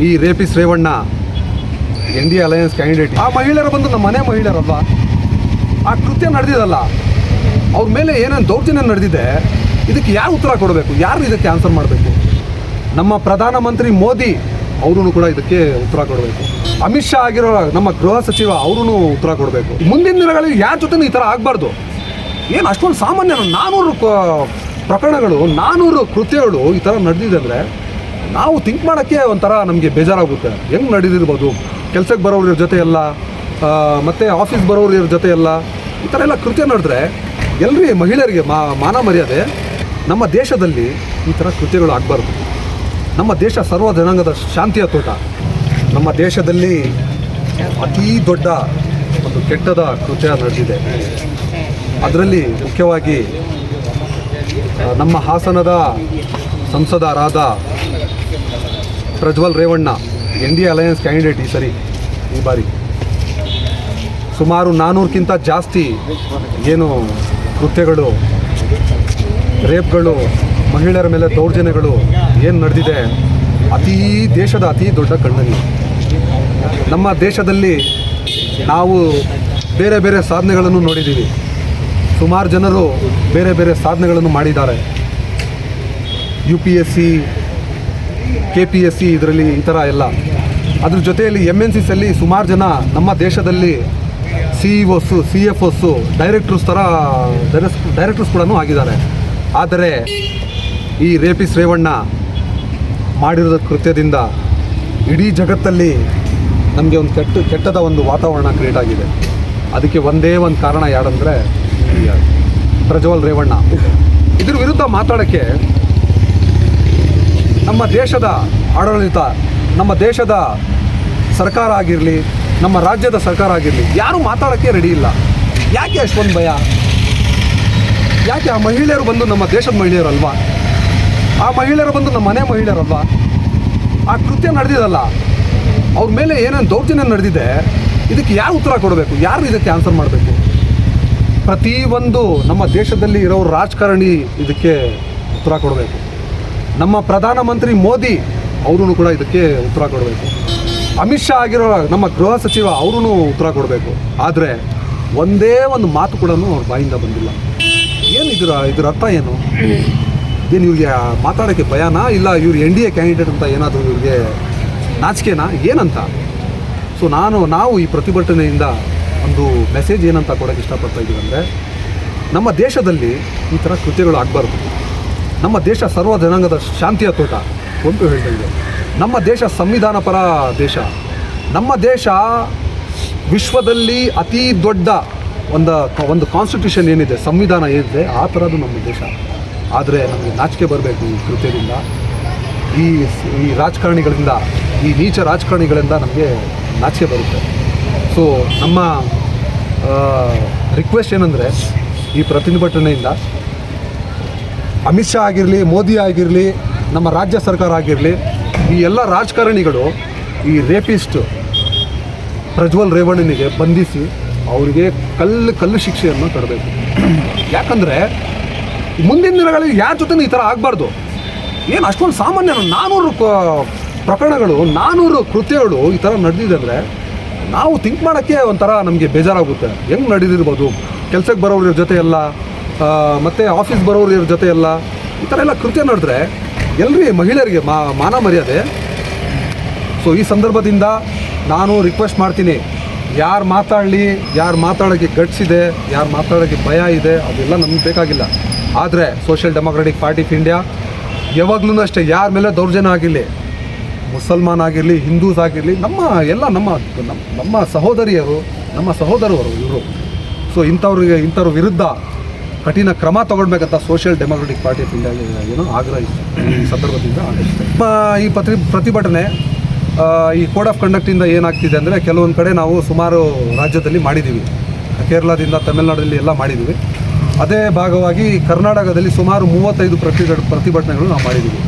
ಈ rapist Revanna N D alliance candidate ಆ ಮಹಿಳೆಯರು ಬಂದು ನಮ್ಮ ಮನೆ ಮಹಿಳೆಯರಲ್ವಾ? ಆ ಕೃತ್ಯ ನಡೆದಿದಲ್ಲ. ಅವ್ರ ಮೇಲೆ ಏನೇನು ದೌರ್ಜನ್ಯ ನಡೆದಿದೆ, ಇದಕ್ಕೆ ಯಾರು ಉತ್ತರ ಕೊಡಬೇಕು? ಯಾರು ಇದಕ್ಕೆ ಆನ್ಸರ್ ಮಾಡಬೇಕು? ನಮ್ಮ ಪ್ರಧಾನಮಂತ್ರಿ ಮೋದಿ ಅವರು ಕೂಡ ಇದಕ್ಕೆ ಉತ್ತರ ಕೊಡಬೇಕು. ಅಮಿತ್ ಶಾ ಆಗಿರೋ ನಮ್ಮ ಗೃಹ ಸಚಿವ ಅವರು ಉತ್ತರ ಕೊಡಬೇಕು. ಮುಂದಿನ ದಿನಗಳಲ್ಲಿ ಯಾರ ಜೊತೆ ಈ ಥರ ಆಗಬಾರ್ದು. ಏನು ಅಷ್ಟೊಂದು ಸಾಮಾನ್ಯ ನಾನ್ನೂರು ಕ- ಪ್ರಕರಣಗಳು ನಾನ್ನೂರು ಕೃತ್ಯಗಳು ಈ ಥರ ನಡೆದಿದೆ ಅಂದರೆ ನಾವು ಥಿಂಕ್ ಮಾಡೋಕ್ಕೆ ಒಂಥರ ನಮಗೆ ಬೇಜಾರಾಗುತ್ತೆ. ಹೆಂಗೆ ನಡೆದಿರ್ಬೋದು ಕೆಲ್ಸಕ್ಕೆ ಬರೋರ ಜೊತೆ ಎಲ್ಲ ಮತ್ತು ಆಫೀಸ್ ಬರೋರ ಜೊತೆ ಎಲ್ಲ ಈ ಥರ ಎಲ್ಲ ಕೃತ್ಯ ನಡೆದ್ರೆ ಎಲ್ಲರಿ ಮಹಿಳೆಯರಿಗೆ ಮಾ, ಮಾನ ಮರ್ಯಾದೆ ನಮ್ಮ ದೇಶದಲ್ಲಿ ಈ ಥರ ಕೃತ್ಯಗಳು ಆಗಬಾರ್ದು. ನಮ್ಮ ದೇಶ ಸರ್ವ ಜನಾಂಗದ ಶಾಂತಿಯ ತೋಟ. ನಮ್ಮ ದೇಶದಲ್ಲಿ ಅತೀ ದೊಡ್ಡ ಒಂದು ಕೆಟ್ಟದ ಕೃತ್ಯ ನಡೆದಿದೆ. ಅದರಲ್ಲಿ ಮುಖ್ಯವಾಗಿ ನಮ್ಮ ಹಾಸನದ ಸಂಸದರಾದ Prajwal Revanna, N D alliance candidate ಈ ಸರಿ, ಈ ಬಾರಿ. ಸುಮಾರು ನಾನ್ನೂರಕ್ಕಿಂತ ಜಾಸ್ತಿ ಏನು ಕೃತ್ಯಗಳು, ರೇಪ್ಗಳು, ಮಹಿಳೆಯರ ಮೇಲೆ ದೌರ್ಜನ್ಯಗಳು ಏನು ನಡೆದಿದೆ, ಅತೀ ದೇಶದ ಅತೀ ದೊಡ್ಡ ಕಣ್ಣಲ್ಲಿ. ನಮ್ಮ ದೇಶದಲ್ಲಿ ನಾವು ಬೇರೆ ಬೇರೆ ಸಾಧನೆಗಳನ್ನು ನೋಡಿದ್ದೀವಿ. ಸುಮಾರು ಜನರು ಬೇರೆ ಬೇರೆ ಸಾಧನೆಗಳನ್ನು ಮಾಡಿದ್ದಾರೆ. U P S C K P S C ಇದರಲ್ಲಿ ಈ ಥರ ಎಲ್ಲ. ಅದ್ರ ಜೊತೆಯಲ್ಲಿ ಎಂ ಎನ್ ಸಿಸಲ್ಲಿ ಸುಮಾರು ಜನ ನಮ್ಮ ದೇಶದಲ್ಲಿ C E Os C F Os directors ಥರ ಡೈರೆಕ್ಟರ್ಸ್ ಕೂಡ ಆಗಿದ್ದಾರೆ. ಆದರೆ ಈ ರೇಪಿಸ್ ರೇವಣ್ಣ ಮಾಡಿರೋದ ಕೃತ್ಯದಿಂದ ಇಡೀ ಜಗತ್ತಲ್ಲಿ ನಮಗೆ ಒಂದು ಕೆಟ್ಟ, ಕೆಟ್ಟದ ಒಂದು ವಾತಾವರಣ ಕ್ರಿಯೇಟ್ ಆಗಿದೆ. ಅದಕ್ಕೆ ಒಂದೇ ಒಂದು ಕಾರಣ ಯಾರಂದರೆ ಪ್ರಜ್ವಲ್ ರೇವಣ್ಣ. ಇದ್ರ ವಿರುದ್ಧ ಮಾತಾಡೋಕ್ಕೆ ನಮ್ಮ ದೇಶದ ಆಡಳಿತ, ನಮ್ಮ ದೇಶದ ಸರ್ಕಾರ ಆಗಿರಲಿ, ನಮ್ಮ ರಾಜ್ಯದ ಸರ್ಕಾರ ಆಗಿರಲಿ, ಯಾರೂ ಮಾತಾಡೋಕ್ಕೆ ರೆಡಿ ಇಲ್ಲ. ಯಾಕೆ ಅಷ್ಟೊಂದು ಭಯ? ಯಾಕೆ ಆ ಮಹಿಳೆಯರು ಬಂದು ನಮ್ಮ ದೇಶದ ಮಹಿಳೆಯರಲ್ವಾ? ಆ ಮಹಿಳೆಯರು ಬಂದು ನಮ್ಮ ಮನೆ ಮಹಿಳೆಯರಲ್ವಾ? ಆ ಕೃತ್ಯ ನಡೆದಿದಲ್ಲ. ಅವ್ರ ಮೇಲೆ ಏನೇನು ದೌರ್ಜನ್ಯ ನಡೆದಿದೆ, ಇದಕ್ಕೆ ಯಾರು ಉತ್ತರ ಕೊಡಬೇಕು? ಯಾರು ಇದಕ್ಕೆ ಆನ್ಸರ್ ಮಾಡಬೇಕು? ಪ್ರತಿಯೊಂದು ನಮ್ಮ ದೇಶದಲ್ಲಿ ಇರೋ ರಾಜಕಾರಣಿ ಇದಕ್ಕೆ ಉತ್ತರ ಕೊಡಬೇಕು. ನಮ್ಮ ಪ್ರಧಾನಮಂತ್ರಿ ಮೋದಿ ಅವರು ಕೂಡ ಇದಕ್ಕೆ ಉತ್ತರ ಕೊಡಬೇಕು. ಅಮಿತ್ ಶಾ ಆಗಿರೋ ನಮ್ಮ ಗೃಹ ಸಚಿವ ಅವರು ಉತ್ತರ ಕೊಡಬೇಕು. ಆದರೆ ಒಂದೇ ಒಂದು ಮಾತು ಕೂಡ ಅವ್ರ ಬಾಯಿಂದ ಬಂದಿಲ್ಲ. ಏನು ಇದರ ಇದರ ಅರ್ಥ ಏನು? ಏನು ಇವ್ರಿಗೆ ಮಾತಾಡೋಕ್ಕೆ ಭಯನಾ? ಇಲ್ಲ ಇವ್ರು ಎನ್ ಡಿ ಎ ಕ್ಯಾಂಡಿಡೇಟ್ ಅಂತ ಏನಾದರೂ ಇವ್ರಿಗೆ ನಾಚಿಕೆನಾ? ಏನಂತ? ಸೊ ನಾನು, ನಾವು ಈ ಪ್ರತಿಭಟನೆಯಿಂದ ಒಂದು ಮೆಸೇಜ್ ಏನಂತ ಕೊಡೋಕ್ಕೆ ಇಷ್ಟಪಡ್ತಾ ಇದ್ದೀವಿ ಅಂದರೆ, ನಮ್ಮ ದೇಶದಲ್ಲಿ ಈ ಥರ ಕೃತ್ಯಗಳು ಆಗಬಾರ್ದು. ನಮ್ಮ ದೇಶ ಸರ್ವ ಜನಾಂಗದ ಶಾಂತಿಯ ತೋಟ. ಒಂದು ಹೇಳ್ತಾ ನಮ್ಮ ದೇಶ ಸಂವಿಧಾನ ಪರ ದೇಶ. ನಮ್ಮ ದೇಶ ವಿಶ್ವದಲ್ಲಿ ಅತಿ ದೊಡ್ಡ ಒಂದು ಒಂದು ಕಾನ್ಸ್ಟಿಟ್ಯೂಷನ್ ಏನಿದೆ, ಸಂವಿಧಾನ ಏನಿದೆ, ಆ ಥರದ್ದು ನಮ್ಮ ದೇಶ. ಆದರೆ ನಮಗೆ ನಾಚಿಕೆ ಬರಬೇಕು ಈ ಕೃತ್ಯದಿಂದ. ಈ ಈ ರಾಜಕಾರಣಿಗಳಿಂದ, ಈ ನೀಚ ರಾಜಕಾರಣಿಗಳಿಂದ ನಮಗೆ ನಾಚಿಕೆ ಬರುತ್ತೆ. ಸೊ ನಮ್ಮ ರಿಕ್ವೆಸ್ಟ್ ಏನಂದರೆ, ಈ ಪ್ರತಿಭಟನೆಯಿಂದ ಅಮಿತ್ ಶಾ ಆಗಿರಲಿ, ಮೋದಿ ಆಗಿರಲಿ, ನಮ್ಮ ರಾಜ್ಯ ಸರ್ಕಾರ ಆಗಿರಲಿ, ಈ ಎಲ್ಲ ರಾಜಕಾರಣಿಗಳು ಈ ರೇಪಿಸ್ಟ್ ಪ್ರಜ್ವಲ್ ರೇವಣ್ಣನಿಗೆ ಬಂಧಿಸಿ ಅವರಿಗೆ ಕಲ್ಲು ಕಲ್ಲು ಶಿಕ್ಷೆಯನ್ನು ತರಬೇಕು. ಯಾಕಂದರೆ ಮುಂದಿನ ದಿನಗಳಲ್ಲಿ ಯಾರ ಜೊತೆ ಈ ಥರ ಆಗಬಾರ್ದು. ಏನು ಅಷ್ಟೊಂದು ಸಾಮಾನ್ಯ ನಾನ್ನೂರು ಪ್ರಕರಣಗಳು ನಾನ್ನೂರು ಕೃತ್ಯಗಳು ಈ ಥರ ನಡೆದಿದೆ ಅಂದರೆ ನಾವು ಥಿಂಕ್ ಮಾಡೋಕ್ಕೆ ಒಂಥರ ನಮಗೆ ಬೇಜಾರಾಗುತ್ತೆ. ಹೆಂಗೆ ನಡೆದಿರ್ಬೋದು ಕೆಲಸಕ್ಕೆ ಬರೋರ ಜೊತೆ ಎಲ್ಲ ಮತ್ತೆ ಆಫೀಸ್ ಬರೋರ ಜೊತೆ ಎಲ್ಲ ಈ ಥರ ಎಲ್ಲ ಕೃತ್ಯ ನಡೆದ್ರೆ ಎಲ್ಲರಿ ಮಹಿಳೆಯರಿಗೆ ಮಾ, ಮಾನ ಮರ್ಯಾದೆ. ಸೊ ಈ ಸಂದರ್ಭದಿಂದ ನಾನು ರಿಕ್ವೆಸ್ಟ್ ಮಾಡ್ತೀನಿ, ಯಾರು ಮಾತಾಡಲಿ, ಯಾರು ಮಾತಾಡೋಕ್ಕೆ ಗಟ್ಸಿದೆ, ಯಾರು ಮಾತಾಡೋಕ್ಕೆ ಭಯ ಇದೆ, ಅದೆಲ್ಲ ನಮ್ಗೆ ಬೇಕಾಗಿಲ್ಲ. ಆದರೆ social democratic party of India ಯಾವಾಗ್ಲೂ ಅಷ್ಟೇ, ಯಾರ ಮೇಲೆ ದೌರ್ಜನ್ಯ ಆಗಿರಲಿ, ಮುಸಲ್ಮಾನ್ ಆಗಿರಲಿ, ಹಿಂದೂಸ್ ಆಗಿರಲಿ, ನಮ್ಮ ಎಲ್ಲ ನಮ್ಮ ನಮ್ಮ ಸಹೋದರಿಯರು, ನಮ್ಮ ಸಹೋದರರು ಇವರು. ಸೊ ಇಂಥವ್ರಿಗೆ, ಇಂಥವ್ರ ವಿರುದ್ಧ ಕಠಿಣ ಕ್ರಮ ತಗೊಳ್ಬೇಕಂತ social democratic party of India ಏನು ಆಗ್ರಹಿಸ್ತಾರೆ ಈ ಸಂದರ್ಭದಿಂದ ಈ ಪತ್ರಿ ಪ್ರತಿಭಟನೆ ಈ ಕೋಡ್ ಆಫ್ ಕಂಡಕ್ಟಿಂದ ಏನಾಗ್ತಿದೆ ಅಂದರೆ ಕೆಲವೊಂದು ಕಡೆ ನಾವು ಸುಮಾರು ರಾಜ್ಯದಲ್ಲಿ ಮಾಡಿದ್ದೀವಿ ಕೇರಳದಿಂದ ತಮಿಳುನಾಡಲ್ಲಿ ಎಲ್ಲ ಮಾಡಿದ್ದೀವಿ ಅದೇ ಭಾಗವಾಗಿ ಕರ್ನಾಟಕದಲ್ಲಿ ಸುಮಾರು ಮೂವತ್ತೈದು ಪ್ರತಿ ಪ್ರತಿಭಟನೆಗಳು ನಾವು ಮಾಡಿದ್ದೀವಿ